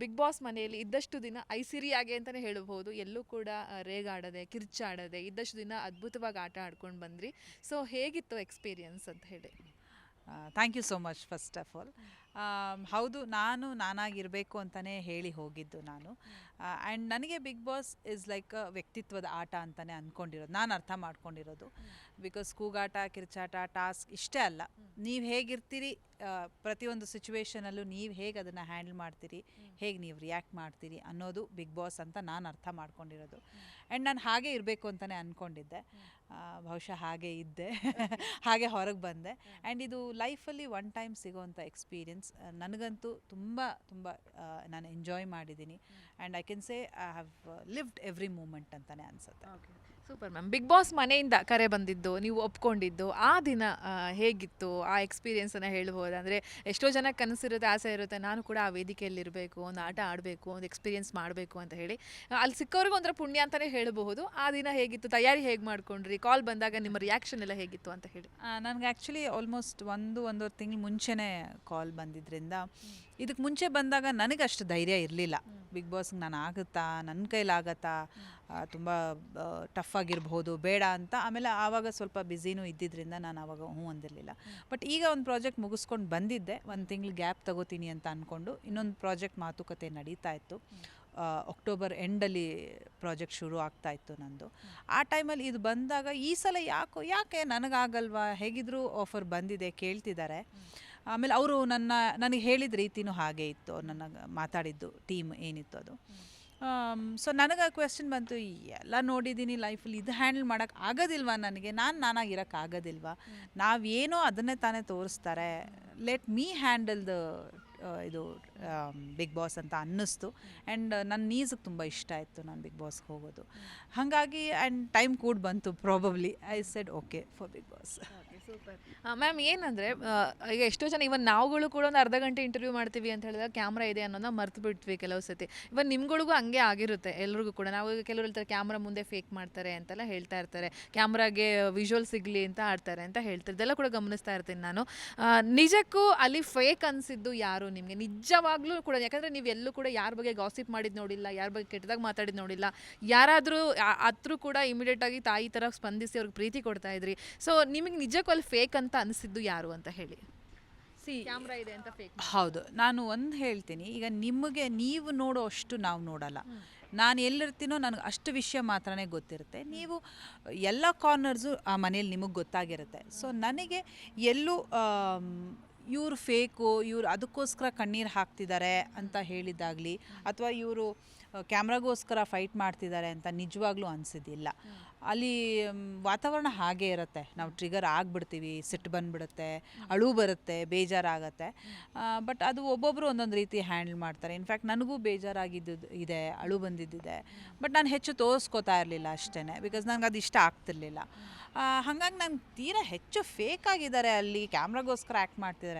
Big boss ಮನೆಯಲ್ಲಿ ಇದ್ದಷ್ಟು ದಿನ ಐಸಿರಿಯಾಗೆ ಅಂತಲೇ ಹೇಳಬಹುದು. ಎಲ್ಲೂ ಕೂಡ ರೇಗಾಡದೆ, ಕಿರ್ಚಾಡದೆ ಇದ್ದಷ್ಟು ದಿನ ಅದ್ಭುತವಾಗಿ ಆಟ ಆಡ್ಕೊಂಡು ಬಂದ್ರಿ. ಸೊ ಹೇಗಿತ್ತು ಎಕ್ಸ್ಪೀರಿಯನ್ಸ್ ಅಂತ ಹೇಳಿ? Thank you so much first of all ಹೌದು, ನಾನು ನಾನಾಗಿರಬೇಕು ಅಂತಲೇ ಹೇಳಿ ಹೋಗಿದ್ದು ನಾನು. ಆ್ಯಂಡ್ ನನಗೆ ಬಿಗ್ ಬಾಸ್ ಇಸ್ ಲೈಕ್ ವ್ಯಕ್ತಿತ್ವದ ಆಟ ಅಂತಲೇ ಅಂದ್ಕೊಂಡಿರೋದು ನಾನು ಅರ್ಥ ಮಾಡ್ಕೊಂಡಿರೋದು. ಬಿಕಾಸ್ ಕೂಗಾಟ, ಕಿರ್ಚಾಟ ಟಾಸ್ಕ್ ಇಷ್ಟೇ ಅಲ್ಲ. ನೀವು ಹೇಗಿರ್ತೀರಿ ಪ್ರತಿಯೊಂದು ಸಿಚುವೇಶನಲ್ಲೂ ನೀವು ಹೇಗೆ ಅದನ್ನು ಹ್ಯಾಂಡಲ್ ಮಾಡ್ತೀರಿ, ಹೇಗೆ ನೀವು ರಿಯಾಕ್ಟ್ ಮಾಡ್ತೀರಿ ಅನ್ನೋದು ಬಿಗ್ ಬಾಸ್ ಅಂತ ನಾನು ಅರ್ಥ ಮಾಡ್ಕೊಂಡಿರೋದು. ಆ್ಯಂಡ್ ನಾನು ಹಾಗೆ ಇರಬೇಕು ಅಂತಲೇ ಅಂದ್ಕೊಂಡಿದ್ದೆ ಬಹುಶಃ ಹಾಗೆ ಇದ್ದೆ. ಹಾಗೆ ಹೊರಗೆ ಬಂದೆ. ಆ್ಯಂಡ್ ಇದು ಲೈಫಲ್ಲಿ ಒನ್ ಟೈಮ್ ಸಿಗೋವಂಥ ಎಕ್ಸ್ಪೀರಿಯನ್ಸ್ ನನಗಂತೂ ತುಂಬ ತುಂಬ ನಾನು ಎಂಜಾಯ್ ಮಾಡಿದ್ದೀನಿ. And I can say I have lived every moment ಅಂತಲೇ ಅನಿಸುತ್ತೆ. ಸೂಪರ್ ಮ್ಯಾಮ್ ಬಿಗ್ ಬಾಸ್ ಮನೆಯಿಂದ ಕರೆ ಬಂದಿದ್ದು ನೀವು ಒಪ್ಕೊಂಡಿದ್ದು ಆ ದಿನ ಆ, ಹೇಗಿತ್ತು? ಆ ಎಕ್ಸ್ಪೀರಿಯೆನ್ಸನ್ನು ಹೇಳ್ಬೋದು? ಅಂದರೆ ಎಷ್ಟೋ ಜನ ಕನಸಿರುತ್ತೆ ಆಸೆ ಇರುತ್ತೆ. ನಾನು ಕೂಡ ಆ ವೇದಿಕೆಯಲ್ಲಿ ಇರಬೇಕು ಒಂದು ಆಟ ಆಡಬೇಕು ಒಂದು ಎಕ್ಸ್ಪೀರಿಯೆನ್ಸ್ ಮಾಡಬೇಕು ಅಂತ ಹೇಳಿ. ಅಲ್ಲಿ ಸಿಕ್ಕವ್ರಿಗೆ ಒಂಥರ ಪುಣ್ಯ ಅಂತಲೇ ಹೇಳಬಹುದು. ಆ ದಿನ ಹೇಗಿತ್ತು? ತಯಾರಿ ಹೇಗೆ ಮಾಡ್ಕೊಂಡ್ರಿ? ಕಾಲ್ ಬಂದಾಗ ನಿಮ್ಮ ರಿಯಾಕ್ಷನ್ ಎಲ್ಲ ಹೇಗಿತ್ತು ಅಂತ ಹೇಳಿ. ನನಗೆ ಆ್ಯಕ್ಚುಲಿ ಆಲ್ಮೋಸ್ಟ್ ಒಂದು ಒಂದೂವರೆ ತಿಂಗಳು ಮುಂಚೆನೇ ಕಾಲ್ ಬಂದಿದ್ದರಿಂದ ಇದಕ್ಕೆ ಮುಂಚೆ ಬಂದಾಗ ನನಗೆ ಅಷ್ಟು ಧೈರ್ಯ ಇರಲಿಲ್ಲ. ಬಿಗ್ ಬಾಸ್ಗೆ ನಾನು ಆಗುತ್ತಾ? ನನ್ನ ಕೈಲಾಗತ್ತಾ ತುಂಬ ಟಫ್ ಆಗಿರ್ಬೋದು, ಬೇಡ ಅಂತ. ಆಮೇಲೆ ಆವಾಗ ಸ್ವಲ್ಪ ಬ್ಯುಸಿನೂ ಇದ್ದಿದ್ದರಿಂದ ನಾನು ಆವಾಗ ಹ್ಞೂ ಅಂದಿರಲಿಲ್ಲ. ಬಟ್ ಈಗ ಒಂದು ಪ್ರಾಜೆಕ್ಟ್ ಮುಗಿಸ್ಕೊಂಡು ಬಂದಿದ್ದೆ. ಒಂದು ತಿಂಗಳು ಗ್ಯಾಪ್ ತಗೋತೀನಿ ಅಂತ ಅಂದ್ಕೊಂಡು ಇನ್ನೊಂದು ಪ್ರಾಜೆಕ್ಟ್ ಮಾತುಕತೆ ನಡೀತಾ ಇತ್ತು. ಅಕ್ಟೋಬರ್ ಎಂಡಲ್ಲಿ ಪ್ರಾಜೆಕ್ಟ್ ಶುರು ಆಗ್ತಾ ಇತ್ತು ನಂದು. ಆ ಟೈಮಲ್ಲಿ ಇದು ಬಂದಾಗ ಈ ಸಲ ಯಾಕೋ, ಯಾಕೆ ನನಗಾಗಲ್ವಾ? ಹೇಗಿದ್ರೂ ಆಫರ್ ಬಂದಿದೆ, ಕೇಳ್ತಿದ್ದಾರೆ. ಆಮೇಲೆ ಅವರು ನನ್ನ, ನನಗೆ ಹೇಳಿದ ರೀತಿನೂ ಹಾಗೆ ಇತ್ತು. ಅವ್ರು ನನ್ನ ಮಾತಾಡಿದ್ದು ಟೀಮ್ ಏನಿತ್ತು ಅದು. ಸೊ ನನಗೆ ಕ್ವೆಶನ್ ಬಂತು, ಎಲ್ಲ ನೋಡಿದ್ದೀನಿ ಲೈಫಲ್ಲಿ ಇದು ಹ್ಯಾಂಡಲ್ ಮಾಡೋಕ್ಕೆ ಆಗೋದಿಲ್ವಾ ನನಗೆ? ನಾನು ನಾನಾಗಿರೋಕ್ಕೆ ಆಗೋದಿಲ್ವಾ? ನಾವೇನೋ ಅದನ್ನೇ ತಾನೇ ತೋರಿಸ್ತಾರೆ. ಲೆಟ್ ಮೀ ಹ್ಯಾಂಡಲ್ ದ ಇದು ಬಿಗ್ ಬಾಸ್ ಅಂತ ಅನ್ನಿಸ್ತು. ಆ್ಯಂಡ್ ನನ್ನ ನೀಸಿಗೆ ತುಂಬ ಇಷ್ಟ ಆಯಿತು ನಾನು ಬಿಗ್ ಬಾಸ್ಗೆ ಹೋಗೋದು. ಹಾಗಾಗಿ ಆ್ಯಂಡ್ ಟೈಮ್ ಕೂಡ ಬಂತು probably I said okay for big boss ma'am ಏನಂದರೆ ಈಗ ಎಷ್ಟೋ ಜನ ಇವನ್ ನಾವುಗಳು ಕೂಡ ಒಂದು ಅರ್ಧ ಗಂಟೆ ಇಂಟರ್ವ್ಯೂ ಮಾಡ್ತೀವಿ ಅಂತ ಹೇಳಿದಾಗ ಕ್ಯಾಮ್ರಾ ಇದೆ ಅನ್ನೋದನ್ನ ಮರ್ತು ಬಿಡ್ತೀವಿ ಕೆಲವು ಸತಿ. ಇವನ್ ನಿಮ್ಗಳಿಗೂ ಹಂಗೆ ಆಗಿರುತ್ತೆ, ಎಲ್ರಿಗೂ ಕೂಡ. ನಾವು ಕೆಲವರು ಹೇಳ್ತಾರೆ ಕ್ಯಾಮ್ರಾ ಮುಂದೆ ಫೇಕ್ ಮಾಡ್ತಾರೆ ಅಂತೆಲ್ಲ ಹೇಳ್ತಾ ಇರ್ತಾರೆ. ಕ್ಯಾಮ್ರಾಗೆ ವಿಜುವಲ್ ಸಿಗಲಿ ಅಂತ ಆಡ್ತಾರೆ ಅಂತ ಹೇಳ್ತಾರೆ. ಇದೆಲ್ಲ ಕೂಡ ಗಮನಿಸ್ತಾ ಇರ್ತೀನಿ ನಾನು. ನಿಜಕ್ಕೂ ಅಲ್ಲಿ ಫೇಕ್ ಅನಿಸಿದ್ದು ಯಾರು ನಿಮಗೆ ನಿಜವಾಗ್ಲೂ ಕೂಡ ಯಾಕಂದರೆ ನೀವು ಎಲ್ಲೂ ಕೂಡ ಯಾರ ಬಗ್ಗೆ ಗಾಸಿಪ್ ಮಾಡಿದ್ದು ನೋಡಿಲ್ಲ ಯಾರ ಬಗ್ಗೆ ಕೆಟ್ಟದಾಗ ಮಾತಾಡಿದ್ದು ನೋಡಿಲ್ಲ ಯಾರಾದರೂ ಹತ್ರ ಕೂಡ ಇಮಿಡಿಯೇಟ್ ಆಗಿ ತಾಯಿ ಥರ ಸ್ಪಂದಿಸಿ ಅವ್ರಿಗೆ ಪ್ರೀತಿ ಕೊಡ್ತಾ ಇದ್ರಿ. ಸೊ ನಿಮಗೆ ನಿಜಕ್ಕೂ ಅಲ್ಲಿ ಫೇಕ್ ಅಂತ ಅನಿಸಿದ್ದು ಯಾರು ಅಂತ ಹೇಳಿ? ಸಿ ಕ್ಯಾಮ್ರಾ ಇದೆ ಅಂತ ಫೇಕ್ ಹೌದು ನಾನು ಒಂದು ಹೇಳ್ತೀನಿ ಈಗ ನಿಮಗೆ ನೀವು ನೋಡೋ ಅಷ್ಟು ನಾವು ನೋಡಲ್ಲ. ನಾನು ಎಲ್ಲಿರ್ತೀನೋ ನನಗೆ ಅಷ್ಟು ವಿಷಯ ಮಾತ್ರನೇ ಗೊತ್ತಿರುತ್ತೆ. ನೀವು ಎಲ್ಲ ಕಾರ್ನರ್ಸು ಆ ಮನೇಲಿ ನಿಮಗೆ ಗೊತ್ತಾಗಿರುತ್ತೆ. ಸೊ ನನಗೆ ಎಲ್ಲೂ ಇವ್ರು ಫೇಕು, ಇವ್ರು ಅದಕ್ಕೋಸ್ಕರ ಕಣ್ಣೀರು ಹಾಕ್ತಿದ್ದಾರೆ ಅಂತ ಹೇಳಿದ್ದಾಗಲಿ ಅಥವಾ ಇವರು ಕ್ಯಾಮ್ರಾಗೋಸ್ಕರ ಫೈಟ್ ಮಾಡ್ತಿದ್ದಾರೆ ಅಂತ ನಿಜವಾಗ್ಲೂ ಅನಿಸಿದ್ದಿಲ್ಲ. ಅಲ್ಲಿ ವಾತಾವರಣ ಹಾಗೆ ಇರುತ್ತೆ. ನಾವು ಟ್ರಿಗರ್ ಆಗಿಬಿಡ್ತೀವಿ, ಸಿಟ್ಟು ಬಂದ್ಬಿಡುತ್ತೆ, ಅಳು ಬರುತ್ತೆ, ಬೇಜಾರಾಗತ್ತೆ. ಬಟ್ ಅದು ಒಬ್ಬೊಬ್ಬರು ಒಂದೊಂದು ರೀತಿ ಹ್ಯಾಂಡಲ್ ಮಾಡ್ತಾರೆ. ಇನ್ಫ್ಯಾಕ್ಟ್ ನನಗೂ ಬೇಜಾರಾಗಿದ್ದು ಇದೆ, ಅಳು ಬಂದಿದ್ದಿದೆ. ಬಟ್ ನಾನು ಹೆಚ್ಚು ತೋರಿಸ್ಕೋತಾ ಇರಲಿಲ್ಲ ಅಷ್ಟೇ ಬಿಕಾಸ್ ನನಗೆ ಅದು ಇಷ್ಟ ಆಗ್ತಿರ್ಲಿಲ್ಲ. ಹಾಗಾಗಿ ನಂಗೆ ತೀರಾ ಹೆಚ್ಚು ಫೇಕ್ ಆಗಿದ್ದಾರೆ ಅಲ್ಲಿ, ಕ್ಯಾಮ್ರಾಗೋಸ್ಕರ ಆ್ಯಕ್ಟ್ ಮಾಡ್ತಿದ್ದಾರೆ.